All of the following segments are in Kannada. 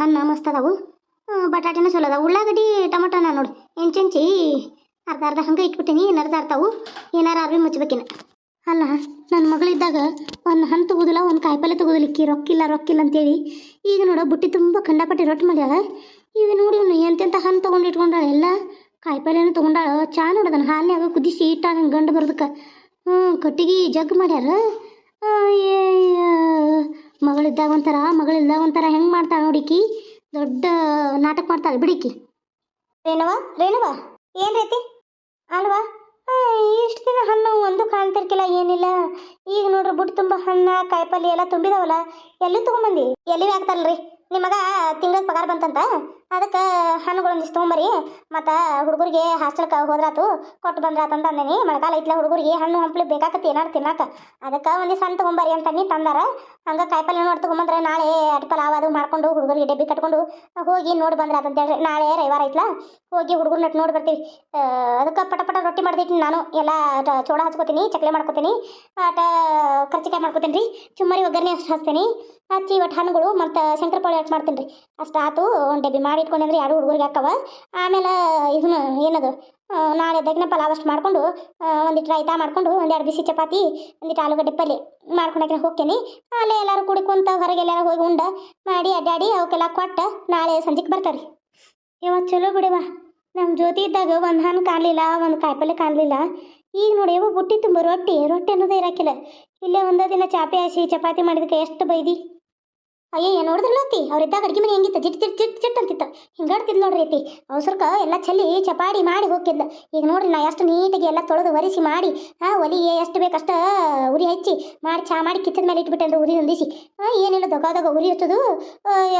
ಹಣ್ಣು ಮಸ್ತ್ ಅದಾವು. ಬಟಾಟಿನೂ ಚಲೋ ಅದಾವು. ಉಳ್ಳಾಗಡ್ಡಿ, ಟೊಮಟೊನ ನೋಡು. ಎಂಚೆಂಚಿ ಅರ್ಧ ಅರ್ಧ ಹಂಗೆ ಇಟ್ಬಿಟ್ಟಿನಿ ಇನ್ನು ಅರ್ಧ ಅರ್ತಾವು ಏನಾರ ಅರ್ವಿ ಮುಚ್ಬೇಕಿನ. ಅಲ್ಲ ನನ್ನ ಮಗಳಿದ್ದಾಗ ಒಂದು ಹಣ್ಣು ತಗೋದಿಲ್ಲ, ಒಂದು ಕಾಯಿಪಲ್ಲೆ ತಗೋದಿಲ್ಲಕ್ಕಿ ರೊಕ್ಕಿಲ್ಲ ರೊಕ್ಕಿಲ್ಲ ಅಂತೇಳಿ. ಈಗ ನೋಡು, ಬುಟ್ಟಿ ತುಂಬ ಕಂಡಪಟ್ಟಿ ರೊಟ್ಟಿ ಮಾಡ್ಯಾಳ. ಈಗ ನೋಡಿ ಇವನು ಎಂತೆಂಥ ಹಣ್ಣು ತೊಗೊಂಡು ಇಟ್ಕೊಂಡಾಳ. ಎಲ್ಲ ಕಾಯಿಪಲ್ಲೆನೂ ತೊಗೊಂಡಾಳ. ಚಾ ನೋಡೋದನ್ನ ಹಾಲಿನಾಗ ಕುದಿಸಿ ಇಟ್ಟಾಳ ಗಂಡು ಬರೋದಕ್ಕೆ. ಹ್ಞೂ ಕಟ್ಟಿಗೆ ಜಗ್ ಮಾಡ್ಯಾರ. ಮಗಳಿದ್ದಾಗ ಒಂಥರ ಮಗಳಿದ್ದಾಗ ಒಂಥರ ಹೆಂಗೆ ಮಾಡ್ತಾಳೆ ನೋಡಿಕಿ ದೊಡ್ಡ ನಾಟಕ ಮಾಡ್ತಾಳೆ ಬಿಡಿಕಿ ರೇಣವ ರೇಣವ, ಏನು ರೀತಿ? ಅಲ್ವಾ? ಇಷ್ಟು ದಿನ ಹಣ್ಣು ಒಂದು ಕಾಣ್ತಿರ್ಕಿಲ್ಲ, ಏನಿಲ್ಲ. ಈಗ ನೋಡ್ರಿ ಬುಟ್ಟು ತುಂಬ ಹಣ್ಣ ಕಾಯಿಪಲ್ಯ ಎಲ್ಲ ತುಂಬಿದಾವಲ್ಲ, ಎಲ್ಲಿ ತೊಗೊಂಬಂದಿ? ಎಲ್ಲಿ ಆಗ್ತಾರಲ್ರಿ ನಿಮಗ ಮಗ ತಿಂಗಳ ಪಗಾರ ಬಂತಂತ? ಅದಕ್ಕೆ ಹಣ್ಣುಗಳೊಂದಿಷ್ಟು ತೊಗೊಂಬರಿ, ಮತ್ತು ಹುಡುಗರಿಗೆ ಹಾಸ್ಟೆಲ್ಗೆ ಹೋದ್ರಾತು ಕೊಟ್ಟು ಬಂದ್ರಾತು ಅಂತ ಅಂದೇನಿ ಮಳೆಗಾಲ ಐತ್ಲ ಹುಡುಗರಿಗೆ ಹಣ್ಣು ಹಂಪ್ಲಿ ಬೇಕಾಕತಿ ಏನಾರು ತಿನ್ನಾಕ. ಅದಕ್ಕೆ ಒಂದಿಷ್ಟು ಹಣ್ಣು ತೊಗೊಂಬರಿ ಅಂತ ನೀ ತಂದಾರ. ಹಂಗೆ ಕಾಯಿಪಲ್ಲೆ ನೋಡಿ ತೊಗೊಂಬಂದ್ರೆ ನಾಳೆ ಅಟ್ಕಲ್ ಅದು ಮಾಡ್ಕೊಂಡು ಹುಡುಗರಿಗೆ ಡಬ್ಬಿ ಕಟ್ಕೊಂಡು ಹೋಗಿ ನೋಡಿ ಬಂದ್ರೆ ಅಂತ ಹೇಳ್ರಿ ನಾಳೆ ರವಿವಾರ ಐತ್ಲ, ಹೋಗಿ ಹುಡುಗರು ನಟ್ ನೋಡಿ ಬರ್ತೀವಿ. ಅದಕ್ಕೆ ಪಟ ಪಟ ರೊಟ್ಟಿ ಮಾಡ್ದೈತಿ ನಾನು. ಎಲ್ಲ ಚೋಳ ಹಚ್ಕೋತೀನಿ, ಚಕ್ಲಿ ಮಾಡ್ಕೋತೀನಿ, ಆಟ ಕರ್ಚಿಕಾಯಿ ಮಾಡ್ಕೋತೀನಿ ರೀ. ಚುಮ್ಮರಿ ಒಗ್ಗರಣೆ ಅಷ್ಟು ಹಚ್ತೀನಿ. ಹಚ್ಚಿ ಒಟ್ಟು ಹಣ್ಣುಗಳು ಮತ್ತು ಶಂಕರಪಾಳಿ ಅಷ್ಟು ಮಾಡ್ತೀನಿ ರೀ ಅಷ್ಟು ಆತು ಒಂದು ಡಬ್ಬಿ ಮಾಡಿ ಇಟ್ಕೊಂಡ್ರಿ ಎರಡು ಹುಡುಗರಿಗೆ ಹಾಕವ? ಆಮೇಲೆ ಇದನ್ನ ಏನದು? ನಾಳೆ ದಗ್ನ ಪಲಾವ್ ಅಷ್ಟು ಮಾಡ್ಕೊಂಡು ಒಂದಿಟ್ಟು ರಾಯ್ತಾ ಮಾಡ್ಕೊಂಡು, ಒಂದೆರಡು ಬಿಸಿ ಚಪಾತಿ ಒಂದಿಟ್ಟು ಆಲೂಗಡ್ಡೆ ಪಲ್ಯ ಮಾಡ್ಕೊಂಡಾಗ ಹೋಗ್ತೀನಿ. ಅಲ್ಲೇ ಎಲ್ಲರೂ ಕುಡ್ಕೊಂತ ಹೊರಗೆ ಎಲ್ಲರೂ ಹೋಗಿ ಉಂಡ ಮಾಡಿ ಅಡ್ಡಾಡಿ ಅವಕ್ಕೆಲ್ಲ ಕೊಟ್ಟು ನಾಳೆ ಸಂಜೆಗೆ ಬರ್ತಾರೆ. ಇವತ್ತು ಚಲೋ ಬಿಡವ ನಮ್ಮ ಜ್ಯೋತಿ ಇದ್ದಾಗ ಒಂದು ಹಣ್ಣು ಕಾಣಲಿಲ್ಲ, ಒಂದು ಕಾಯಿಪಲ್ಲೆ ಕಾಣಲಿಲ್ಲ. ಈಗ ನೋಡಿ ಯಾವ ಬುಟ್ಟಿ ತುಂಬ ರೊಟ್ಟಿ. ರೊಟ್ಟಿ ಅನ್ನೋದೇ ಇರಾಕಿಲ್ಲ. ಇಲ್ಲೇ ಒಂದೇ ದಿನ ಚಾಪೆ ಹಸಿ ಚಪಾತಿ ಮಾಡಿದಕ್ಕೆ ಎಷ್ಟು ಬೈದಿ? ಅಯ್ಯ ನೋಡಿದ್ರಲ್ಲ ಅತ್ತಿ? ಅವ್ರಿದ್ದಾಗ ಅಡ್ಗೆ ಮನೆ ಹೆಂಗಿತ್ತು? ಜಿಟ್ ಜಿಟ್ ಜಿಟ್ ಜಿಟ್ ಅಂತಿತ್ತು. ಹಿಂಗಾಡ್ತಿದ್ ನೋಡ್ರಿ ಅತ್ತಿ. ಅವಸರಕ್ಕೆ ಎಲ್ಲ ಚಲ್ಲಿ ಚಪಾಡಿ ಮಾಡಿ ಹೋಗಿದ್ಲು ಈಗ ನೋಡ್ರಿ, ನಾ ಎಷ್ಟು ನೀಟಾಗಿ ಎಲ್ಲ ತೊಳೆದು ಒರೆಸಿ ಮಾಡಿ, ಆ, ಒಲಿಗೆ ಎಷ್ಟು ಬೇಕಷ್ಟ ಉರಿ ಹಚ್ಚಿ ಮಾಡಿ, ಚಾ ಮಾಡಿ ಕಿತ್ತದ ಮೇಲೆ ಇಟ್ಬಿಟ್ಟೆ ಉರಿ ಹೊಂದಿಸಿ ಏನಿಲ್ಲ, ದೊಗ ದೊಗ ಉರಿ ಹಚ್ಚೋದು.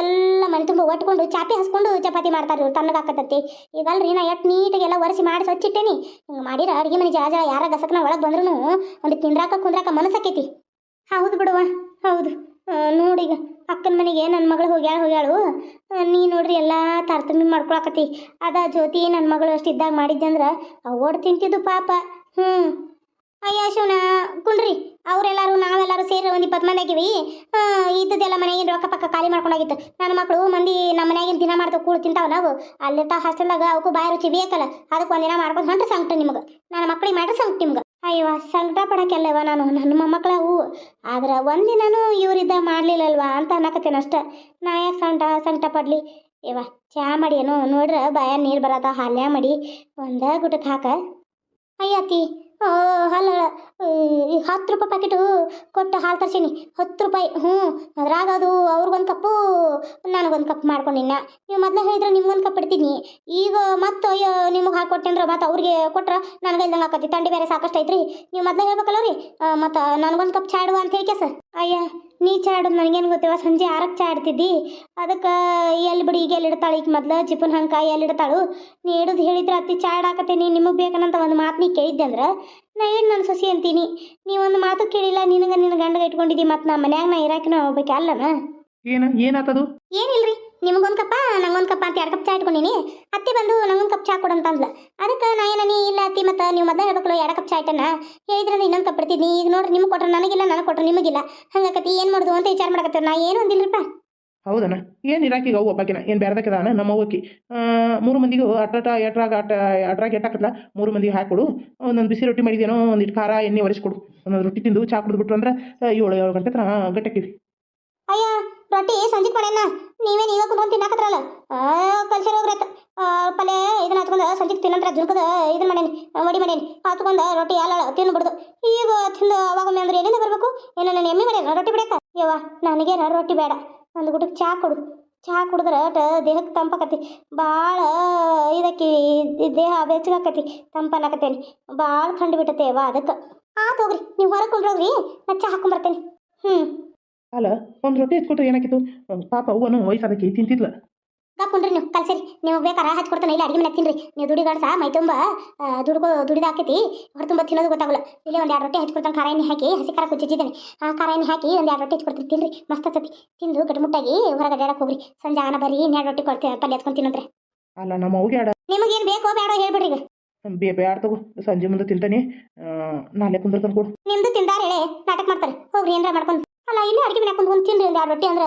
ಎಲ್ಲ ಮನೆ ತುಂಬ ಒಟ್ಕೊಂಡು ಚಾಪಿ ಹಸ್ಕೊಂಡು ಚಪಾತಿ ಮಾಡ್ತಾರೆ ಇವ್ರು ತಣ್ಣಗಾಕತ್ತತ್ತಿ ಈಗ ಅಲ್ರಿ, ನಾ ಎಷ್ಟು ನೀಟಾಗಿ ಎಲ್ಲ ಒರೆಸಿ ಮಾಡಿ ಸ್ವಚ್ಚಿಟ್ಟೇನಿ ಹಿಂಗೆ ಮಾಡಿರ ಅಡುಗೆ ಮನೆ ಜಳ ಜಳ ಯಾರ ಗಸಕ್ನ ಒಳಗೆ ಬಂದ್ರೂ ಒಂದು ತಿಂದ್ರಾಕ ಕುಂದ್ರಾಕ ಮನಸ್ಸಾಕೈತಿ. ಹೌದು ಬಿಡುವ ಹೌದು. ನೋಡಿ ನೋಡೀಗ ಅಕ್ಕನ ಮನೆಗೆ ನನ್ನ ಮಗಳು ಹೋಗ್ಯಾಳ, ಹೋಗ್ಯಾಳು. ನೀ ನೋಡ್ರಿ ಎಲ್ಲ ತಾರತಮ್ಯ ಮಾಡ್ಕೊಳಕತ್ತಿ. ಅದ ಜ್ಯೋತಿ ನನ್ನ ಮಗಳು ಅಷ್ಟು ಇದ್ದಾಗ ಮಾಡಿದ್ದಂದ್ರೆ ಓಡ್ ತಿಂತಿದ್ದು ಪಾಪ. ಹ್ಞೂ ಅಯ್ಯ ಶಿವನ ಕುಂಡ್ರಿ. ಅವರೆಲ್ಲರೂ, ನಾವೆಲ್ಲರೂ ಸೇರಿ ಒಂದು ಇಪ್ಪತ್ತು ಮಂದಿ ಆಗಿವಿ. ಇದ್ದದೆಲ್ಲ ಮನೆಗಿನ ರೊಕ್ಕ ಪಕ್ಕ ಖಾಲಿ ಮಾಡ್ಕೊಂಡಾಗಿತ್ತು. ನನ್ನ ಮಕ್ಕಳು ಮಂದಿ ನಮ್ಮ ಮನೆಯಾಗಿನ ದಿನ ಮಾಡ್ತಾವೆ ಕೂಳು ತಿಂತಾವೆ ನಾವು. ಅಲ್ಲಿರ್ತಾವ ಹಾಸ್ಟೆಲ್ದಾಗ ಅವಕ್ಕೂ ಬಾಯಿ ರುಚಿ ಬೇಕಲ್ಲ. ಅದಕ್ಕೆ ಒಂದಿನ ಮಾಡ್ಕೊಂಡು ಹೊಂಟ್ರೆ ಸಂಕಟ ನಿಮಗೆ. ನನ್ನ ಮಕ್ಳಿಗೆ ಮಾಡ್ರೆ ಸಂಕಟ ನಿಮ್ಗೆ. ಅಯ್ಯವ ಸಂಕಟ ಪಡಕ್ಕೆಲ್ಲವ ನಾನು, ನನ್ನ ಮೊಮ್ಮಕ್ಕಳ ಹೂ ಆದ್ರೆ ಒಂದಿನೂ ಇವರಿದ್ದ ಮಾಡಲಿಲ್ಲಲ್ವಾ ಅಂತ ಅನ್ನಕತ್ತೇನೆ ಅಷ್ಟೆ. ನಾ ಯಾಕೆ ಸಂಕಟ ಸಂಕಟ ಪಡ್ಲಿ? ಇವ, ಚಾ ಮಾಡಿ ಏನೋ ನೋಡ್ರೆ ಬಾಯ ನೀರು ಬರತ್ತ ಹಾಲ್ಯ ಮಾಡಿ, ಒಂದ ಗುಟಕ್ಕೆ ಹಾಕ. ಅಯ್ಯತಿ ಈ ಹತ್ತು ರೂಪಾಯಿ ಪ್ಯಾಕೆಟು ಕೊಟ್ಟು ಹಾಲು ತರ್ಸೀನಿ. ಹತ್ತು ರೂಪಾಯಿ, ಹ್ಞೂ. ಅದ್ರಾಗ ಅದು ಅವ್ರಿಗೊಂದು ಕಪ್ಪು, ನನಗೊಂದು ಕಪ್ ಮಾಡ್ಕೊಂಡಿನ ನೀವು ಮೊದಲೇ ಹೇಳಿದ್ರೆ ನಿಮ್ಗೊಂದು ಕಪ್ ಇಡ್ತೀನಿ. ಈಗ ಮತ್ತೆ, ಅಯ್ಯೋ, ನಿಮಗೆ ಹಾಕೊಟ್ಟೆಂದ್ರೆ ಮತ್ತೆ ಅವ್ರಿಗೆ ಕೊಟ್ರೆ ನನಗೆ ಇಲ್ದಂಗೆ ಆಕತಿ. ತಂಡಿ ಬೇರೆ ಸಾಕಷ್ಟು ಐತ್ರಿ. ನೀವು ಮೊದಲೇ ಹೇಳ್ಬೇಕಲ್ಲ ರೀ. ಮತ್ತು ನನಗೊಂದು ಕಪ್ ಚಾಡುವ ಅಂತ ಹೇಳಿ ಸರ್? ಅಯ್ಯ, ನೀ ಚಾಡು ನನಗೇನು ಗೊತ್ತಿಲ್ಲ. ಸಂಜೆ ಆರಕ್ಕೆ ಚಾ ಇಡ್ತಿದ್ದಿ ಅದಕ್ಕೆ ಎಲ್ಲಿ ಬಿಡಿ ಈಗ ಎಲ್ಲಿ ಇಡ್ತಾಳೆ ಈಗ ಮೊದ್ಲು ಚಿಪ್ಪನ ಹಂಗೆ ಎಲ್ಲಿ ಇಡ್ತಾಳು. ನೀ ಇಡೋದು ಹೇಳಿದ್ರೆ ಅತ್ತಿ ಚಾಡಾಕತ್ತೀನಿ ನಿಮಗೆ ಬೇಕನಂತ ಒಂದು ಮಾತು ನೀ ಕೇಳಿದ್ದೆ ಅಂದ್ರೆ ನಾ ಏನು ನನ್ನ ಸಸಿ ಅಂತೀನಿ? ನೀವೊಂದು ಒಂದು ಮಾತು ಕೇಳಿಲ್ಲ ನಿನಗೆ ನಿನ್ನ ಗಂಡಗ ಇಟ್ಕೊಂಡಿದ್ದಿ ಮತ್ತು ನಾ ಮನ್ಯಾಗ ನಾ ಇರಾಕಿನ ಹೋಗ್ಬೇಕು ಅಲ್ಲನ? ಏನು ಏನಾತದು? ಏನಿಲ್ರಿ ನಿಮಗೊಂದು ಕಪ್ಪ ನಂಗೊಂದು ಕಪ್ಪ ಅಂತ ಎರಡು ಕಪ್ ಚಾ ಇಟ್ಕೊಂಡಿನಿ. ಅತ್ತೆ ಬಂದು ನಂಗೊಂದು ಕಪ್ ಚಾ ಕೊಡಂತ ಅಂದ್ಲ ಅದಕ್ಕೆ ನಾ ಏನನಿ ಇಲ್ಲ ಅತ್ತಿ ಮತ್ತೆ ನೀವು ಮೊದಲು ಹೇಳ್ಬೇಕಲ್ಲ ಎರಡು ಕಪ್ ಚಾ ಇಟ್ಟನ? ಹೇಳಿದ್ರೆ ಇನ್ನೊಂದು ಕಪ್ ಬಿಡ್ತೀನಿ ಈಗ ನೋಡ್ರಿ ನಿಮ್ಗೆ ಕೊಟ್ರೆ ನನಗಿಲ್ಲ ನನಗೆ ಕೊಟ್ರೆ ನಿಮಗಿಲ್ಲ. ಹಂಗಾಕತಿ ಏನು ಮಾಡೋದು ಅಂತ ವಿಚಾರ ಮಾಡಕತ್ತೀವಿ ನಾ ಏನು ಅಂದಿಲ್ಲರಿಪ್ಪ ಹೌದಣ್ಣ? ಏನು ಇರಾಕಿಗೆ ಅವು ಒಬ್ಬಾಕಿನ? ಏನು ಬೇರೆದಕ್ಕಿದಾನ ನಮ್ಮ ಅವ್ವಕ್ಕಿ? ಮೂರು ಮಂದಿಗೂ ಅಟ್ಟ ಎಟ್ರಾಗ ಅಟ ಅಟ್ರಾಗ ಎಟ್ಟಾಕತ್ಲ? ಮೂರು ಮಂದಿಗೆ ಹಾಕೊಡು. ಒಂದೊಂದು ಬಿಸಿ ರೊಟ್ಟಿ ಮಾಡಿದೇನೋ ಒಂದಿಟ್ಟು ಖಾರ, ಎಣ್ಣೆ ಒರೆಸ್ಕೊಡು ಒಂದೊಂದು ರೊಟ್ಟಿ ತಿಂದು ಚಾ ಕುಡಿದ್ಬಿಟ್ರು ಅಂದ್ರೆ ಏಳು ಏಳು ಗಂಟೆ ಹತ್ರ ಗಟ್ಟಕ್ಕಿವಿ. ಅಯ್ಯ, ರೊಟ್ಟಿ ಸಂಜೆ ಮಾಡ್ಯಾನ ನೀವೇನು ನೀವೇ ಕುಂತ್ಕೊಂಡು ತಿನ್ನಾಕತ್ರಲ್ಲ. ಕಲ್ಸರ್ ಹೋಗ್ರತ್ತ. ಪಲ್ಯ ಇದನ್ನ ಹಚ್ಕೊಂಡು ಸಂಜೆ ತಿನ್ನಂತ್ರ ಜುಲ್ಕದ ಇದನ್ನ ಮಾಡೇನಿ ಮಡಿ ಮಾಡೇನಿ. ಹಚ್ಕೊಂಡು ರೊಟ್ಟಿ ಎಲ್ಲ ತಿನ್ಬಿಡ್ದು ಈಗ ತಿಂದು ಅವಾಗೊಮ್ಮೆ ಅಂದ್ರೆ ಎಲ್ಲಿಂದ ಬರಬೇಕು? ಏನೋ ನಾನು ಎಮ್ಮಿ ಮಾಡ್ಯಾನ ರೊಟ್ಟಿ ಬಿಡಕ್ಕ ಯವ್ವ, ನನಗೇನ ರೊಟ್ಟಿ ಬೇಡ. ಒಂದು ಗುಟಕ್ಕೆ ಚಹಾ ಕೊಡು. ಚಹಾ ಕುಡಿದ್ರೆ ಅಟ ದೇಹಕ್ಕೆ ತಂಪಾಕತಿ ಭಾಳ ಇದಕ್ಕೆ ದೇಹ ಬೆಚ್ಚಗಾಕತಿ ತಂಪನ್ನಾಕತ್ತೇನಿ ಭಾಳ ಥಂಡಿ ಬಿಟ್ಟತೆ ಅವ ಅದಕ್ಕೆ. ಆತು ಹೋಗ್ರಿ ನೀವು ಹೊರಗೆ ಕುಂಡ್ರೋಗ್ರಿ ನಾ ಚಾ ಹಾಕೊಂಬರ್ತೇನೆ ಹ್ಞೂ ಅಲ್ಲ, ಒಂದು ರೊಟ್ಟಿ ಎತ್ಕೊಟ್ರೆ ಏನಾಕಿತ್ತು? ಪಾಪ ಅವ್ವನು ವಯಸ್ಸಾದಕ್ಕೆ ತಿಂತಿದ್ಲ. ಕಪ್ಕೊಂಡ್ರಿ ನೀವು ಕಲ್ಸಿರಿ. ನೀವು ಬೇಕಾರೆ ಹಚ್ಕೊಡ್ತಾನೆ ಇಲ್ಲ ಅಡಿಗೆ ಮನೆ ತಿನ್ರಿ ನೀವು ದುಡಿ ಗಡ್ಸ ಮೈ ತುಂಬ ದುಡ್ಕೋ ದುಡಿದ ಹಾಕೈತಿ ಹೊರ ತುಂಬ ತಿನ್ನೋದು ಗೊತ್ತಾಗಲ್ಲ. ಇಲ್ಲಿ ಒಂದು ಎರಡು ರೊಟ್ಟಿ ಹಚ್ಕೊಡ್ತಾನೆ ಖಾರ ಎಣ್ಣೆ ಹಾಕಿ ಹಸಿ ಖಾರ ಕುಚ್ಚಿದ್ದೇನೆ ಆ ಖಾರ ಎಣ್ಣೆ ಹಾಕಿ ಒಂದು ಎರಡು ರೊಟ್ಟಿ ಹಚ್ಕೊಡ್ತೀನಿ ತಿನ್ರಿ. ಮಸ್ತ್ ಹತ್ತತಿ ತಿಂದು ಗಟ್ಮುಟ್ಟಾಗಿ ಹೊರಗೆ ಅಡ್ಯಾಡಕ್ಕೆ ಹೋಗ್ರಿ. ಸಂಜೆ ಆನ ಬರ್ರಿ ಇನ್ನೆರಡು ರೊಟ್ಟಿ ಕೊಡ್ತೀನಿ ಪಲ್ಯ ಹಚ್ಕೊಂಡು ತಿನ್ನಂದ್ರೆ ಅಲ್ಲ ನಮ್ಮ ಅವ್ಗೆ ಆಡ ನಿಮಗೇನು ಬೇಕೋ ಬೇಡೋ ಹೇಳ್ಬಿಡ್ರಿ ಈಗ. ಬೇ ಬೇಡ ತಗೋ. ಸಂಜೆ ಮುಂದೆ ತಿಂತಾನೆ. ನಾಳೆ ಕುಂದಿರ್ತಾನೆ ಕೊಡು. ನಿಮ್ದು ತಿಂದಾರ ಹೇಳಿ ನಾಟಕ ಮಾಡ್ತಾರೆ. ಹೋಗ್ರಿ ಏನಾರ ಮಾಡ್ಕೊಂಡು. ಅಲ್ಲ ಇಲ್ಲೇ ಅಡುಗೆ ಮನೆ ಹಾಕೊಂಡು ಒಂದು ತಿನ್ರಿ ಒಂದು ಎರಡು ರೊಟ್ಟಿ ಅಂದ್ರೆ.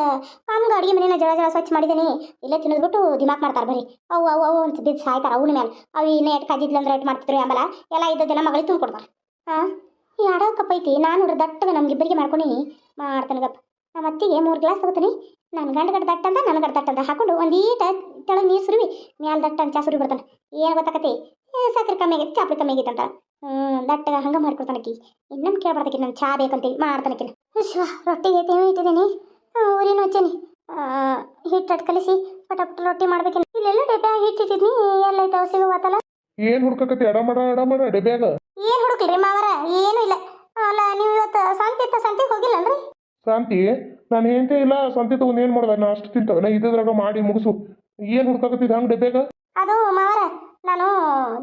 ನಮ್ಗೆ ಅಡುಗೆ ಮನೆನ ಜಳ ಜಳ ಸ್ವಚ್ಛ ಮಾಡಿದ್ದೀನಿ ಇಲ್ಲೇ ತಿನ್ನೋದ್ಬಿಟ್ಟು ದಿಮಾಕ್ ಮಾಡ್ತಾರೆ ಬರೀ ಅವು ಅವು ಅವು ಅಂತ ಬಿದ್ದು ಸಾಯ್ತಾರೆ ಅವನ ಮೇಲೆ ಅವು ಇನ್ನೇ ಎಟ್ ಕದ್ದಿದ್ಲು ಅಂದ್ರೆ ಎಟ್ ಮಾಡ್ತಿದ್ರು ಆಮೇಲೆ ಎಲ್ಲ ಇದ್ದದ್ದೆಲ್ಲ ಮಗಳಿಗೆ ತುಂಬ ಕೊಡ್ತಾರೆ ಹಾಂ ಈ ಆಡೋ ಕಪ್ಪೈತಿ ನಾನು ನೋಡ್ರಿ ದಟ್ಟಗೆ ನಮ್ಗಿಬ್ಬರಿಗೆ ಮಾಡ್ಕೊಂಡು ಮಾಡ್ತಾನೆ ಗಪ್ಪ ನಮ್ಮ ಅತ್ತಿಗೆ ಮೂರು ಗ್ಲಾಸ್ ತಗೋತೀನಿ. ನನ್ನ ಗಂಡ ಗಡ್ಡ ದಟ್ಟ ಅಂತ ನನ್ನ ಗಡ್ಡ ದಟ್ಟ ಅಂತ ಹಾಕೊಂಡು ಒಂದು ಈಟ ತೆಳಗೆ ನೀರು ಸುರಿವಿ. ಮ್ಯಾಲ ದಟ್ಟ ಅಂತ ಚಾ ಸುರಿ ಬಿಡ್ತಾನೆ. ಏನು ಗೊತ್ತಾಕತಿ? ಸಕ್ಕರೆ ಕಮ್ಮಿ ಆಗೈತಿ, ಚಾಪ್ಲಿ ಕಮ್ಮಿ ಆಗೈತೆ ಅಂತ. ಹ್ಞೂ ದಟ್ಟಗೆ ಹಂಗೆ ಮಾಡ್ಕೊಡ್ತಾನಕ್ಕಿ ಇನ್ನೊಂದು ಕೇಳ್ಬಾರ್ದಕ್ಕಿ ನಾನು ಚಾ ಬೇಕಂತೇಳಿ ಮಾಡ್ತಾನೆ ಅಕ್ಕಿ ಶಿವ ರೊಟ್ಟಿಗೆ ತೇವಿ ಇಟ್ಟಿದ್ದೀನಿ. ಊರಿನ ಹಚ್ಚೀನಿ ಹಿಟ್ಟು ಕಲಿಸಿ ಪಟಪಟ ಪಟ ರೊಟ್ಟಿ ಮಾಡ್ಬೇಕೇನು. ಇಲ್ಲೆಲ್ಲ ಡಬ್ಬ್ಯಾಗ ಹಿಟ್ಟು ಇಟ್ಟಿದ್ನಿ ಎಲ್ಲೈತೆ ಸಿಗುವತ್ತಲ್ಲ ಏನ್ ಹುಡ್ಕಕತ್ತಿ? ಎಡಮಡ ಎಡಮಡ ಡಬ್ಯಾಗ. ಏನ್ ಹುಡುಕ್ಲಿ ಮಾವರ? ಏನು ಇಲ್ಲ. ಅಲ್ಲ ನೀವು ಇವತ್ತು ಸಂತಿ ಇತ್ತ? ಹೋಗಿಲ್ಲ ಹೋಗಿಲ್ಲನ್ರಿ ಶಾಂತಿ ನಾನು ಹೆಂಡತಿ ಇಲ್ಲ. ಸ್ವಂತ ತಗೊಂಡು ಏನ್ ಮಾಡ್ದ? ನಾ ಅಷ್ಟು ತಿಂತವ ನಾ ಇದ್ರಾಗ ಮಾಡಿ ಮುಗಿಸು. ಏನ್ ಹುಡ್ಕಕತ್ತಿದ್ ಹಂಗ್ ಡಬ್ಯಾಗ? ಅದು ಮಾವರ ನಾನು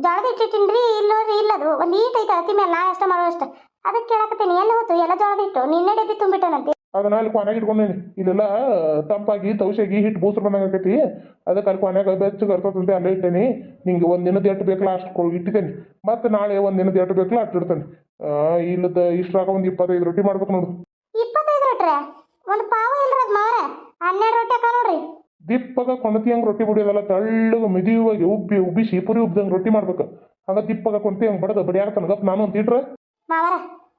ಜೋಳದ ತಿನ್ರಿ ಇಟ್ಟಿನ್ರಿ ಇಲ್ಲ ನೋಡ್ರಿ ಇಲ್ಲದು. ಒಂದು ಈಟ್ ಐತೆ ಅತಿ ಮೇಲೆ ನಾ ಅಷ್ಟ ಮಾಡೋ ಅಷ್ಟ. ಅದಕ್ಕೆ ಕೇಳಕತ್ತೀನಿ ಎಲ್ಲ ಹೊತ್ತು ಎಲ್ಲ ಜೋಳದ ಹಿಟ್ಟು? ನಿನ್ನೆ ಡಬ್ಬಿ ತುಂಬಿಟ್ಟನಂತೆ. ಅದನ್ನ ಅಲ್ಲಿ ಕೊನೆಗೆ ಇಟ್ಕೊಂಡೇನಿ. ಇಲ್ಲೆಲ್ಲ ತಂಪಾಗಿ ತೌಶಾಗಿ ಹಿಟ್ಟು ಬೂಸ್ರು ಬಂದಂಗೆ ಆಕೈತಿ. ಅದಕ್ಕೆ ಅಲ್ಲಿ ಕೊನೆಗೆ ಬೆಚ್ಚಗೆ ಕರ್ತದಂತೆ ಅಲ್ಲೇ ಇಟ್ಟೇನಿ. ನಿಂಗೆ ಒಂದು ದಿನದ ಎಟ್ಟು ಬೇಕಲ್ಲ ಅಷ್ಟು ಇಟ್ಟಿದ್ದೇನೆ. ಮತ್ತೆ ನಾಳೆ ಒಂದು ದಿನದ ಎಟ್ಟು ಬೇಕಲ್ಲ ಅಷ್ಟು ಇಡ್ತೇನೆ. ಇಲ್ಲದ ಇಷ್ಟ್ರಾಗ ಒಂದು ಇಪ್ಪತ್ತೈದು ರೊಟ್ಟಿ ಮಾಡ್ಬೇಕು ನೋಡು. ಇಪ್ಪತ್ತೈದು ರೊಟ್ರಿ ಒಂದು ಪಾವು ಇಲ್ಲ ಮಾರೆ ಹನ್ನೆರಡು ರೊಟ್ಟಿ ಹಾಕ ನೋಡ್ರಿ. ದಿಪ್ಪಗ ಕೊಣತಿ ಹಂಗೆ ರೊಟ್ಟಿ ಬಿಡಿಯೋದಲ್ಲ ತೆಳ್ಳಗೆ ಮಿದಿಯುವಾಗಿ ಉಬ್ಬಿ ಉಬ್ಬಿಸಿ ಪುರಿ ಉಬ್ದಂಗೆ ರೊಟ್ಟಿ ಮಾಡ್ಬೇಕು. ಹಂಗ ದಿಪ್ಪಗ ಕೊಂತಿ ಹಂಗೆ ಬಡದ ಬಡಿಯಾಗ ತನಗಪ್ಪ ನಾನು ಅಂತ ಇಟ್ರೆ ಮಾವರ,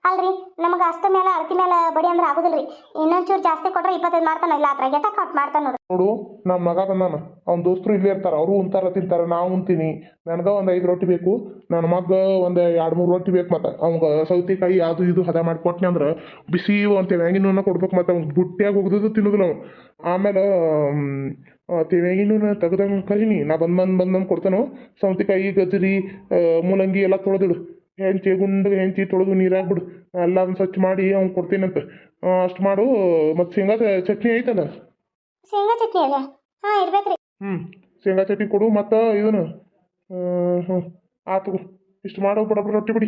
ಅಲ್ರಿ, ನಮಗ ಅಷ್ಟ ಮೇಲೆ ಅಳತಿ ಮೇಲೆ ಬಡಿ ಅಂದ್ರೆ ಆಗುದಿಲ್ರಿ. ಇನ್ನೊಂಚೂರು ಜಾಸ್ತಿ ಕೊಟ್ರೆ ಇಪ್ಪತ್ತೈದು ಮಾಡ್ತಾನ ಇಲ್ಲ ಅತ್ರ ಗೆಟ ಕಟ್ ಮಾಡ್ತಾನ ನೋಡ್ರಿ. ನೋಡು ನಮ್ಮ ಮಗ ಬಂದಾನ. ಅವ್ನ ದೋಸ್ತರು ಇಲ್ಲೇ ಇರ್ತಾರ, ಅವರು ಉಂತಾರ ತಿಂತಾರ, ನಾವು ಉಂತೀನಿ ನನಗ ಒಂದು ಐದು ರೊಟ್ಟಿ ಬೇಕು ನನ್ನ ಮಗ ಒಂದು ಎರಡು ಮೂರು ರೊಟ್ಟಿ ಬೇಕು ಮತ್ತ. ಅವಂಗ ಸೌತೆಕಾಯಿ ಅದು ಇದು ಹದ ಮಾಡಿ ಕೊಟ್ನಿ ಅಂದ್ರೆ ಬಿಸಿ ಅಂತ ವ್ಯಾಂಗಿನ ಕೊಡ್ಬೇಕು ಮತ್ತ ಅವ್ನು ಬುಟ್ಟಿಯಾಗಿ ಹೋಗ್ದು ತಿನ್ನೋದಿಲ್ಲ ಅವ್ನು. ಆಮೇಲೆ ತೆವ್ಯಾಂಗಿನೂ ತೆಗ್ದಂಗೆ ಕರೀನಿ. ನಾ ಬಂದ್ ಬಂದ್ ಬಂದ್ ಕೊಡ್ತಾನು, ಸೌತೆಕಾಯಿ ಗಜರಿ ಮೂಲಂಗಿ ಎಲ್ಲ ತೊಳೆದಿಡು. ಹೆಂಚಿ ಗುಂಡು ಹೆಂಚಿ ತೊಳೆದು ನೀರಾಗ ಬಿಡು ಎಲ್ಲ ಅದನ್ನ ಸ್ವಚ್ಛ ಮಾಡಿ ಅವ್ನು ಕೊಡ್ತೀನಂತ. ಅಷ್ಟು ಮಾಡು. ಮತ್ತು ಶೇಂಗಾ ಚಟ್ನಿ ಐತಲ್ಲ? ಶೇಂಗಾ ಚಟ್ನಿ ಅಲ್ಲ? ಹಾಂ ಇರ್ಬೇಕ್ರಿ. ಹ್ಞೂ ಶೇಂಗಾ ಚಟ್ನಿ ಕೊಡು ಮತ್ತು ಇದನ್ನು ಹ್ಞೂ ಆತು ಇಷ್ಟು ಮಾಡು ಬಡಬಡ ಬಡ ರೊಟ್ಟಿ ಬಿಡಿ.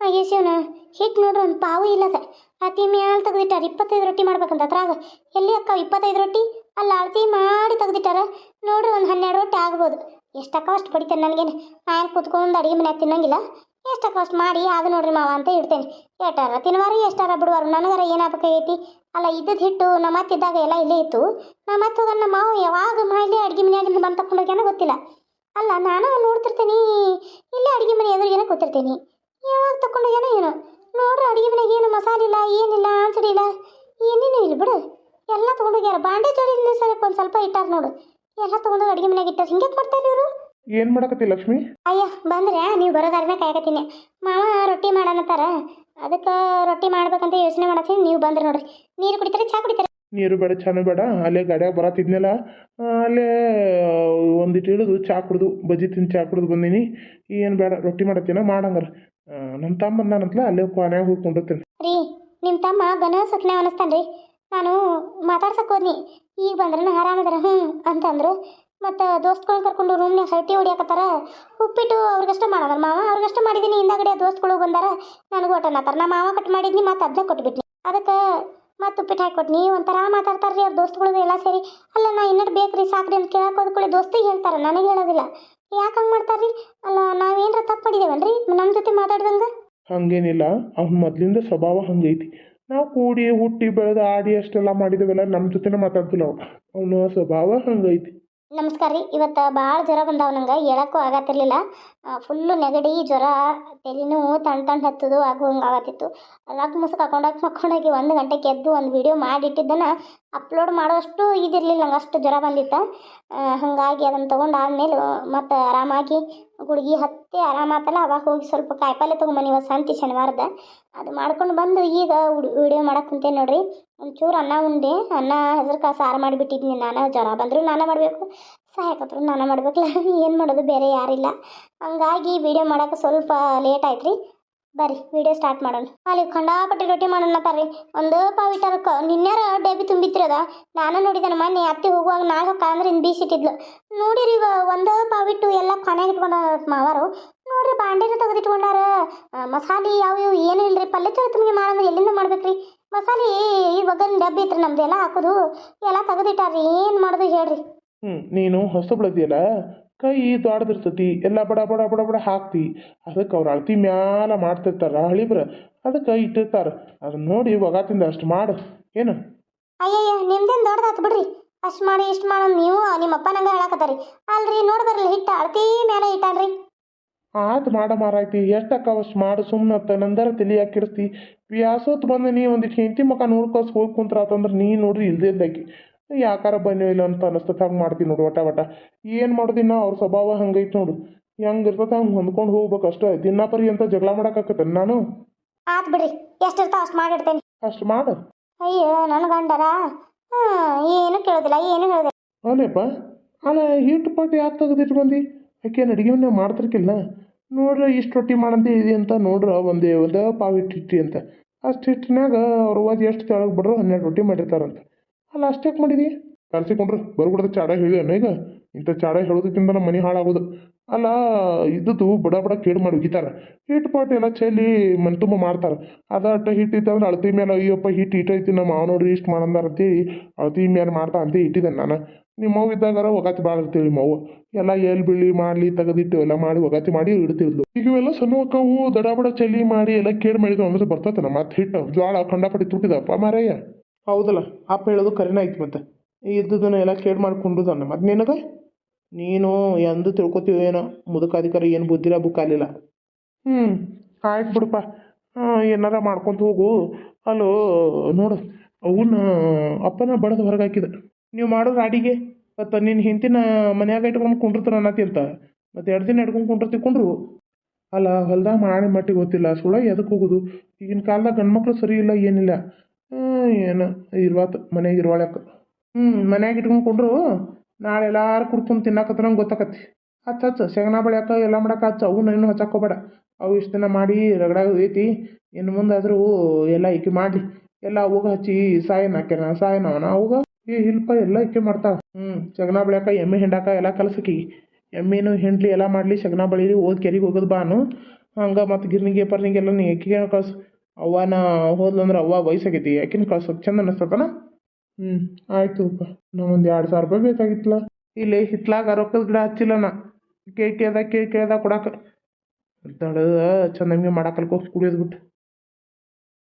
ಅಯ್ಯೋ ಶಿವನ ಹಿಟ್ಟು ನೋಡ್ರಿ ಒಂದು ಪಾವು ಇಲ್ಲದ. ಅತಿ ಮ್ಯಾಲ ತೆಗ್ದಿಟ್ಟಾರ ಇಪ್ಪತ್ತೈದು ರೊಟ್ಟಿ ಮಾಡ್ಬೇಕಂತ ಅದ್ರಾಗ. ಎಲ್ಲಿ ಅಕ್ಕ ಇಪ್ಪತ್ತೈದು ರೊಟ್ಟಿ? ಅಲ್ಲಿ ಅಳತಿ ಮಾಡಿ ತೆಗೆದಿಟ್ಟಾರ. ನೋಡ್ರಿ ಒಂದು ಹನ್ನೆರಡು ರೊಟ್ಟಿ ಆಗ್ಬೋದು. ಎಷ್ಟಕ್ಕ ಅಷ್ಟು ಬಡಿತಾರೆ ನನಗೇನು? ನಾನು ಕೂತ್ಕೊಂಡು ಅಡುಗೆ ಮನೆ ತಿನ್ನಂಗಿಲ್ಲ. ಎಷ್ಟಕ್ಕ ಕಾಸ್ಟ್ ಮಾಡಿ ಅದು ನೋಡ್ರಿ ಮಾವ ಅಂತ ಇಡ್ತೇನೆ. ಎಷ್ಟಾರ ತಿನ್ವಾರಿ, ಎಷ್ಟಾರ ಬಿಡುವಾರ, ನನಗಾರ ಏನಾಗಬೇಕಾಗೈತಿ? ಅಲ್ಲ, ಇದ್ದದ ಹಿಟ್ಟು ನಮ್ಮ ಅತ್ತಿದ್ದಾಗ ಎಲ್ಲ ಇಲ್ಲೇ ಇತ್ತು. ನಮ್ಮ ಹೋಗ ನಮ್ಮ ಮಾವ ಯಾವಾಗ ಮನೆಯಲ್ಲಿ ಅಡುಗೆ ಮನೆಯಾಗಿಂದ ಬಂದು ತಗೊಂಡೋಗ್ಯಾನ ಗೊತ್ತಿಲ್ಲ. ಅಲ್ಲ, ನಾನು ನೋಡ್ತಿರ್ತೀನಿ, ಇಲ್ಲೇ ಅಡುಗೆ ಮನೆ ಎದುರಿಗೇನೆ ಕೂತಿರ್ತೀನಿ. ಯಾವಾಗ ತಗೊಂಡೋಗ್ಯಾನ ಏನೋ. ನೋಡ್ರಿ ಅಡುಗೆ ಮನೆಗೆ ಏನು ಮಸಾಲೆ ಇಲ್ಲ, ಏನಿಲ್ಲ ಆಂಚಡಿ ಇಲ್ಲ. ಏನೇನು ಇಲ್ಲ ಬಿಡು. ಎಲ್ಲ ತೊಗೊಂಡೋಗ್ಯಾರ ಬಾಂಡೆ ಜೋಡಿ ಸ್ವಲ್ಪ ಒಂದು ಸ್ವಲ್ಪ ಇಟ್ಟಾರ ನೋಡು. ಎಲ್ಲ ತೊಗೊಂಡೋಗಿ ಅಡುಗೆ ಮನೆಗೆ ಇಟ್ಟಾರ. ಹಿಂಗೆ ಮಾಡ್ತಾರೆ ಇವರು? ಏನು ಮಾಡಕತ್ತಿ ಲಕ್ಷ್ಮಿ? ಅಯ್ಯ ಬಂದ್ರೆ ನೀವು ಬರೋದಾರನ ಕಾಯಕತ್ತೀನಿ. ಮಾವ ರೊಟ್ಟಿ ಮಾಡಣತ್ತಾರ. ಅದಕ್ಕೆ ರೊಟ್ಟಿ ಮಾಡ್ಬೇಕಂತ ಯೋಚನೆ ಮಾಡತ್ತೀನಿ. ನೀವು ಬಂದ್ರೆ ನೋಡ್ರಿ. ನೀರು ಕುಡಿತಾರೆ ಚಾ ಕುಡಿತಾರೆ? ನೀರು ಬೇಡ ಚಾನು ಬೇಡ. ಅಲ್ಲೇ ಗಾಡ್ಯಾಗ ಬರತ್ತಿದ್ನಲ್ಲ ಅಲ್ಲೇ ಒಂದಿಟ್ಟು ಇಳಿದು ಚಾ ಕುಡ್ದು ಬಜ್ಜಿ ತಿಂದು ಚಾ ಕುಡ್ದು ಬಂದೀನಿ. ಏನು ಬೇಡ ರೊಟ್ಟಿ ಮಾಡತ್ತೀನ ಮಾಡಂಗಾರ. ನಮ್ಮ ತಮ್ಮ ಬಂದಾನಂತಲ ಅಲ್ಲೇ ಕೊನೆಯಾಗ ಹೋಗಿ ಕೊಂಡಿರ್ತೇನೆ ರೀ ನಿಮ್ಮ ತಮ್ಮ ಗನ ಸಕ್ನೆ ಅನಿಸ್ತಾನ್ರಿ. ನಾನು ಮಾತಾಡ್ಸಕ್ ಹೋದ್ನಿ. ಈಗ ಬಂದ್ರೆ ಆರಾಮದಾರ ಹ್ಞೂ ಅಂತಂದ್ರು. ಮತ್ತು ದೋಸ್ತ್ಗಳನ್ನ ಕರ್ಕೊಂಡು ರೂಮ್ನಾಗ ಹರಟಿ ಹೊಡಿಯಾಕತ್ತಾರ. ಉಪ್ಪಿಟ್ಟು ಅವ್ರಿಗಷ್ಟೇ ಮಾಡೋದ್ರ ಮಾವ. ಅವ್ರಿಗಷ್ಟೇ ಮಾಡಿದ್ದೀನಿ ಹಿಂದಾಗಡೆ ದೋಸ್ತ್ಗಳು ಬಂದಾರ. ನನಗೂ ಒಟ್ಟು ಅನ್ನತ್ತಾರ ನಾ ಮಾವ ಕಟ್ ಮಾಡಿದ್ನಿ, ಮತ್ತು ಅದನ್ನ ಕೊಟ್ಬಿಟ್ನಿ. ಅದಕ್ಕೆ ಮತ್ತು ಉಪ್ಪಿಟ್ಟು ಹಾಕಿ ಕೊಟ್ನಿ. ಒಂಥರ ಮಾತಾಡ್ತಾರ್ರಿ ಅವ್ರ ದೋಸ್ತುಗಳು ಎಲ್ಲ ಸೇರಿ. ಅಲ್ಲ, ನಾ ಇನ್ನೂ ಬೇಕ್ರಿ, ಸಾಕ್ರಿ ಅಂತ ಕೇಳಕ್ಕೆ ಹೋದ್ಕೊಳ್ಳಿ ದೋಸ್ತಿಗೆ ಹೇಳ್ತಾರೆ. ನನಗೆ ಹೇಳೋದಿಲ್ಲ. ಯಾಕೆ ಹಂಗೆ ಮಾಡ್ತಾರ್ರಿ? ಅಲ್ಲ, ನಾವೇನ್ರ ತಪ್ಪು ಮಾಡಿದೇವನ್ರಿ? ನಮ್ಮ ಜೊತೆ ಮಾತಾಡ್ದಂಗೆ? ಹಂಗೇನಿಲ್ಲ. ಅವ್ನ ಮೊದ್ಲಿಂದ ಸ್ವಭಾವ ಹಂಗೈತಿ. ನಾವು ಕೂಡಿ ಹುಟ್ಟಿ ಬೆಳೆದು ಆಡಿ ಅಷ್ಟೆಲ್ಲ ಮಾಡಿದೇವಲ್ಲ ನಮ್ಮ ಜೊತೆನೇ ಮಾತಾಡ್ತಿಲ್ಲ ಅವನ ಸ್ವಭಾವ ಹಂಗೈತಿ. ನಮಸ್ಕಾರ ರೀ. ಇವತ್ತು ಭಾಳ ಜ್ವರ ಬಂದಾವ ನಂಗೆ, ಹೇಳಕ್ಕೂ ಆಗತ್ತಿರಲಿಲ್ಲ. ಫುಲ್ಲು ನೆಗಡಿ, ಜ್ವರ, ತಲೆನೂ ತಣ್ಣ ತಣ್ಣ ಹತ್ತದು ಆಗು ಹಂಗೆ ಆಗತ್ತಿತ್ತು. ರಗ್ ಮುಸ್ಕ್ ಹಾಕೊಂಡಾಗ ಮಕ್ಕೊಂಡಾಗಿ ಒಂದು ಗಂಟೆಗೆ ಎದ್ದು ಒಂದು ವಿಡಿಯೋ ಮಾಡಿಟ್ಟಿದ್ದನ್ನು ಅಪ್ಲೋಡ್ ಮಾಡೋಷ್ಟು ಇದಿರಲಿಲ್ಲ ನಂಗೆ ಅಷ್ಟು ಜ್ವರ ಬಂದಿತ್ತು. ಹಾಗಾಗಿ ಅದನ್ನು ತೊಗೊಂಡು ಆದಮೇಲೆ ಮತ್ತು ಆರಾಮಾಗಿ ಗುಳಿಗೆ ಹತ್ತಿ ಆರಾಮಾತಲ್ಲ ಅವಾಗ ಹೋಗಿ ಸ್ವಲ್ಪ ಕಾಯಿಪಲ್ಲೆ ತೊಗೊಂಬನಿ ಇವತ್ತು ಸಂತಿ ಶನಿವಾರದ. ಅದು ಮಾಡ್ಕೊಂಡು ಬಂದು ಈಗ ವಿಡಿಯೋ ಮಾಡಕ್ಕೆ ಕುಂತೇನೆ ನೋಡ್ರಿ. ಒಂಚೂರು ಅನ್ನ ಉಂಡೆ, ಅನ್ನ ಹೆಸರು ಕಾಳು ಸಾರು ಮಾಡಿಬಿಟ್ಟಿದ್ನಿ ನಾನು. ಜ್ವರ ಬಂದರೂ ನಾನೇ ಮಾಡಬೇಕು ಸಹಾಯಕತ್ರು ನಾನೇ ಮಾಡ್ಬೇಕಲ್ಲ. ಏನು ಮಾಡೋದು, ಬೇರೆ ಯಾರಿಲ್ಲ. ಹಂಗಾಗಿ ವಿಡಿಯೋ ಮಾಡೋಕ್ಕೆ ಸ್ವಲ್ಪ ಲೇಟ್ ಆಯ್ತು ರೀ ಬರ್ರಿ ವಿಡಿಯೋ ಸ್ಟಾರ್ಟ್ ಮಾಡೋಣ. ಅಲ್ಲಿ ಖಂಡಾಪಟ್ಟಿ ರೊಟ್ಟಿ ಮಾಡೋಣ ತರ್ರಿ ಒಂದು ಪಾವಿಟರ್ ಇಟ್ಟಾರಕ್ಕ ನಿನ್ನೆರ ಡಬ್ಬಿ ತುಂಬಿತ್ತಿರದ? ನಾನು ನೋಡಿದನ ಮೊನ್ನೆ ಅತ್ತೆ ಹೋಗುವಾಗ ನಾಲ್ಕು ಕಾಂದ್ರೆ ಹಿಂದೆ ಬೀಸಿಟ್ಟಿದ್ಲು ನೋಡಿರಿ ಇವ, ಒಂದು ಪಾವಿಟ್ಟು ಎಲ್ಲ ಕೊನೆಗೆ ಇಟ್ಕೊಂಡ ಮಾವಾರು. ನೋಡ್ರಿ ಬಾಂಡೆನ ತೆಗೆದಿಟ್ಕೊಂಡಾರ ಮಸಾಲೆ ಯಾವ ಇವು ಏನೂ ಇಲ್ರಿ. ಪಲ್ಯ ಚಲೋ ತುಂಬಿಗೆ ಮಾಡೋದು ಎಲ್ಲಿಂದ ಮಾಡ್ಬೇಕ್ರಿ? ಮಸಾಲೆ ಈ ಒಗ್ಗರಣೆ ಡಬ್ಬಿ ಇತ್ತು ನಮ್ದೆಲ್ಲ ಹಾಕೋದು. ಎಲ್ಲ ತೆಗೆದಿಟ್ಟಾರ್ರಿ ಏನು ಮಾಡೋದು ಹೇಳ್ರಿ. ಹ್ಞೂ ನೀನು ಕೈ ದೊಡ್ಡದಿರ್ತತಿ ಎಲ್ಲ ಬಡ ಬಡ ಬಡ ಬಡ ಹಾಕ್ತಿ. ಅದಕ್ಕೆ ಅವ್ರು ಅಳ್ತಿ ಮ್ಯಾಲ ಮಾಡ್ತಿರ್ತಾರ ಹಳಿಬ್ರ. ಅದಕ್ಕೆ ಇಟ್ಟಿರ್ತಾರೆ. ಅದನ್ನ ನೋಡಿ ಒಗಾತಿಂದ ಅಷ್ಟು ಮಾಡು. ಏನು? ಅಯ್ಯಯ್ಯ ನಿಮ್ದೇನು ದೊಡ್ಡದಾತು ಬಿಡ್ರಿ. ಅಷ್ಟು ಮಾಡಿ ಇಷ್ಟು ಮಾಡಿ ನೀವು ನಿಮ್ಮ ಅಪ್ಪ ನಂಗೆ ಹೇಳಕತ್ತಾರಿ. ಅಲ್ರಿ ನೋಡಿ ಬರ್ಲಿ ಹಿಟ್ಟು ಅಳ್ತಿ ಮೇಲೆ ಇಟ್ಟಾನ್ರಿ. ಆತು ಮಾಡ ಮಾರಾಯ್ತಿ ಎಷ್ಟು ಅಷ್ಟು ಮಾಡು ಸುಮ್ಮನೆ ನಂದರ ತಲೆ ಹಾಕಿಡ್ತಿ ಪ್ಯಾಸೋತ್ ವ್ಯಾಸೋತ್ ಬಂದು ನೀ ಒಂದಿಟ್ಟು ಹೆಂಡತಿ ಮಕ್ಕ ನೋಡ್ಕೋಸ್ ಹೋಗಿ ಕುಂತ್ರಾತಂದ್ರೆ ನೀ ನೋಡ್ರಿ ಇಲ್ದೇ ಇದ್ದಾಕಿ ಯಾಕಾರ ಬನ್ನಿ ಇಲ್ಲ ಅಂತ ಅನಿಸ್ತದೆ ಹಂಗೆ ಮಾಡ್ತೀನಿ ನೋಡು ವಟ ವಟ. ಏನು ಮಾಡೋದಿನ್ನ ಅವ್ರ ಸ್ವಭಾವ ಹಂಗೈತೆ ನೋಡು. ಹೆಂಗೆ ಇರ್ತದೆ ಹಂಗೆ ಹೊಂದ್ಕೊಂಡು ಹೋಗ್ಬೇಕು ಅಷ್ಟೇ. ದಿನ ಅಂತ ಜಗಳ ಮಾಡಕ್ಕಾಕತ್ತೆ ನಾನು? ಆತ್ ಬಿಡ್ರಿ. ಎಷ್ಟಿರ್ತಾವ ಅಷ್ಟು ಮಾಡಿರ್ತೇನೆ ಅಷ್ಟು ಮಾಡು. ಅಯ್ಯೋ ನನ್ನ ಗಂಡರ? ಏನು ಕೇಳೋದಿಲ್ಲ ಏನು ಹೇಳೋದಿಲ್ಲ ಅವನೇಪ್ಪ ಅಲ್ಲ ಹಿಟ್ಟು ಪಾಟಿ ಯಾಕೆ ತೆಗೆದಿಟ್ಟು ಬಂದು ಆಕೆ ಅಡುಗೆ ಮಾಡ್ತಿರ್ಕಿಲ್ಲ ನೋಡ್ರ ಇಷ್ಟು ರೊಟ್ಟಿ ಮಾಡಂತ ಇದೆ ಅಂತ ನೋಡ್ರ ಒಂದೇ ಒಂದೇ ಪಾವು ಹಿಟ್ಟು ಇಟ್ಟಿ ಅಂತ. ಅಷ್ಟು ಹಿಟ್ಟಿನಾಗ ಅವ್ರ ಎಷ್ಟು ತೆಳಗೆ ಬಿಡ್ರು ಹನ್ನೆರಡು ರೊಟ್ಟಿ ಮಾಡಿರ್ತಾರಂತ. ಅಲ್ಲ, ಅಷ್ಟೇ ಮಾಡಿದಿ? ಕಲ್ಸಿಕೊಂಡ್ರು ಬರ್ಬಿಡ್ದ ಚಾಡ ಹೇಳಿದೆ ಈಗ? ಇಂಥ ಚಾಡ ಹೇಳೋದಕ್ಕಿಂತ ನಮ್ಮ ಮನೆ ಹಾಳಾಗೋದು. ಅಲ್ಲ ಇದ್ದದ್ದು ಬಡ ಬಡ ಕೇಡು ಮಾಡಿ ಒಗಿತಾರೆ ಹಿಟ್ಟು ಪಾಟ್ ಎಲ್ಲ ಚೆಲ್ಲಿ ಮನ್ ತುಂಬ ಮಾಡ್ತಾರೆ. ಅದ ಅಟ್ಟ ಹಿಟ್ಟು ಇತ್ತಂದ್ರೆ ಅಳತಿ ಮೇಲೆ ಅಯ್ಯಪ್ಪ ಹಿಟ್ಟು ಇಟ್ಟೈತಿ ನಮ್ಮ ಮಾವ ನೋಡ್ರಿ ಇಷ್ಟು ಮಾಡಂದಾರ ಅಂತೇಳಿ ಅಳತಿ ಮೇಲೆ ಮಾಡ್ತಾ ಅಂತ ಇಟ್ಟಿದ್ದೆ ನಾನು. ನಿಮ್ಮ ಇದ್ದಾಗರ ಒಗಾತಿ ಭಾಳ ಇರ್ತೀವಿ ಮಾವು. ಎಲ್ಲ ಎಲ್ಲಿ ಬೀಳಿ ಮಾಡಲಿ, ತೆಗೆದಿಟ್ಟು ಎಲ್ಲ ಮಾಡಿ ಒಗಾತಿ ಮಾಡಿ ಇಡ್ತಿದ್ಲು. ಈಗ ಇವೆಲ್ಲ ಸಣ್ಣ ಅಕ್ಕವು ದಡ ಬಡ ಚೆಲ್ಲಿ ಮಾಡಿ ಎಲ್ಲ ಕೇಡು ಮಾಡಿದ್ವು ಅಂದ್ರೆ ಬರ್ತತನ ಮತ್ತೆ ಹಿಟ್ಟು ಜ್ವಾಳ ಕಂಡಪಟ್ಟಿ ತುಟ್ಟಿದಪ್ಪ ಮಾರಯ್ಯ ಹೌದಲ್ಲ ಅಪ್ಪ ಹೇಳೋದು ಕರೆನ ಐತೆ ಮತ್ತೆ. ಇದ್ದುದನ್ನ ಎಲ್ಲ ಕೇಡು ಮಾಡ್ಕೊಂಡುದನ್ನ ಮತ್ತೆ ನಿನಗೆ ನೀನು ಎಂದು ತಿಳ್ಕೊತೀವಿ ಏನೋ, ಮುದುಕಾಧಿಕಾರ ಏನು ಬುದ್ಧಿರ ಬುಕ್ಕಾಲಿಲ್ಲ ಹ್ಞೂ ಆಯ್ತು ಬಿಡಪ್ಪ. ಏನಾರ ಮಾಡ್ಕೊಂತ ಹೋಗು. ಅಲ್ಲೋ ನೋಡು, ಅವನ್ನ ಅಪ್ಪನ ಬಡದು ಹೊರಗೆ ಹಾಕಿದ. ನೀವು ಮಾಡೋ ರಾಡಿಗೆ, ಮತ್ತು ನಿನ್ನ ಹಿಂದಿನ ಮನ್ಯಾಗ ಇಟ್ಕೊಂಡು ಕುಂಡಿರ್ತಾರ ಅನ್ನತಿ ಅಂತ ಮತ್ತು ಎರಡು ದಿನ ಇಟ್ಕೊಂಡು ಕುಂಡಿರ್ತಿ ಕುಂಡ್ರು. ಅಲ್ಲ, ಹೊಲ್ದಾಗ ಮಾಡಿ ಮಟ್ಟಿಗೆ ಗೊತ್ತಿಲ್ಲ. ಸುಳ ಎದಕ್ಕೆ ಹೋಗೋದು? ಈಗಿನ ಕಾಲದಾಗ ಗಂಡ್ಮಕ್ಳು ಸರಿ ಇಲ್ಲ, ಏನಿಲ್ಲ. ಏನು ಇರ್ವಾತ ಮನೆಗೆ ಇರುವಳಕ್ಕ ಹ್ಞೂ ಮನ್ಯಾಗ ಇಟ್ಕೊಂಡು ಕುಂಡ್ರು, ನಾಳೆ ಎಲ್ಲಾರು ಕುಡ್ಕೊಂಡು ತಿನ್ನಕತ್ರ ಗೊತ್ತಾಕತ್ತಿ. ಹಚ್ಚ ಹಚ್ಚ ಶೇಂಗಾ ಬೆಳ್ಯಾಕ ಎಲ್ಲ ಮಾಡಕ್ಕೆ ಹಚ್ಚ ಅವನ್ನ ಇನ್ನೂ ಹಚ್ಚಾಕೋಬೇಡ ಅವು ಇಷ್ಟು ದಿನ ಮಾಡಿ ರಗಡಾಗ ಐತಿ ಇನ್ನು ಮುಂದಾದರೂ ಎಲ್ಲ ಈಕೆ ಮಾಡಲಿ. ಎಲ್ಲ ಅವಾಗ ಹಚ್ಚಿ, ಸಾಯನ ಹಾಕ್ಯಾನ, ಸಾಯನ ಅವನ ಅವಾಗ ಏ ಇಲ್ಪ ಎಲ್ಲ ಈಕೆ ಮಾಡ್ತಾವ ಹ್ಞೂ ಶಗನ ಬೆಳ್ಯಾಕ, ಎಮ್ಮೆ ಹಿಂಡಾಕ ಎಲ್ಲ ಕಲಸಕಿ. ಎಮ್ಮೆನು ಹಿಂಡ್ಲಿ ಎಲ್ಲ ಮಾಡಲಿ ಶಗನ ಬಳಿ ಓದ್ ಕೆರಿಗೆ ಹೋಗೋದು ಬಾನು. ಹಂಗೆ ಮತ್ತು ಗಿರ್ನಿಗೆ ಪರ್ನಿಗೆ ಎಲ್ಲ ನೀ ಇಕ್ಕಿ ಕಳ್ಸು. ಅವ್ವನ ಹೋದ್ಲಂದ್ರೆ ಅವ್ವ ವಯಸ್ಸಾಗೈತಿ. ಯಾಕಿನ ಕಳ್ಸೋಕೆ ಚಂದ ಅನ್ನಿಸ್ತತನ ಹ್ಞೂ ಆಯ್ತು ಅಪ್ಪ. ನಮ್ಮೊಂದು ಎರಡು ಸಾವಿರ ರೂಪಾಯಿ ಬೇಕಾಗಿತ್ತಲ್ಲ ಇಲ್ಲಿ ಹಿತ್ಲಾಗ ರೊಕ್ಕದ ಗಿಡ ಹಚ್ಚಿಲ್ಲ ನಾ ಕೇಳಿ ಕೇಳ್ದಾಗ ಕೇಳಿ ಕೇಳ್ದಾಗ ಕೊಡಾಕ. ತಡ ಚಂದಂಗೆ ಮಾಡಕ್ಕಲ್ಕೋ ಕುಡಿಯೋದು ಬಿಟ್ಟು.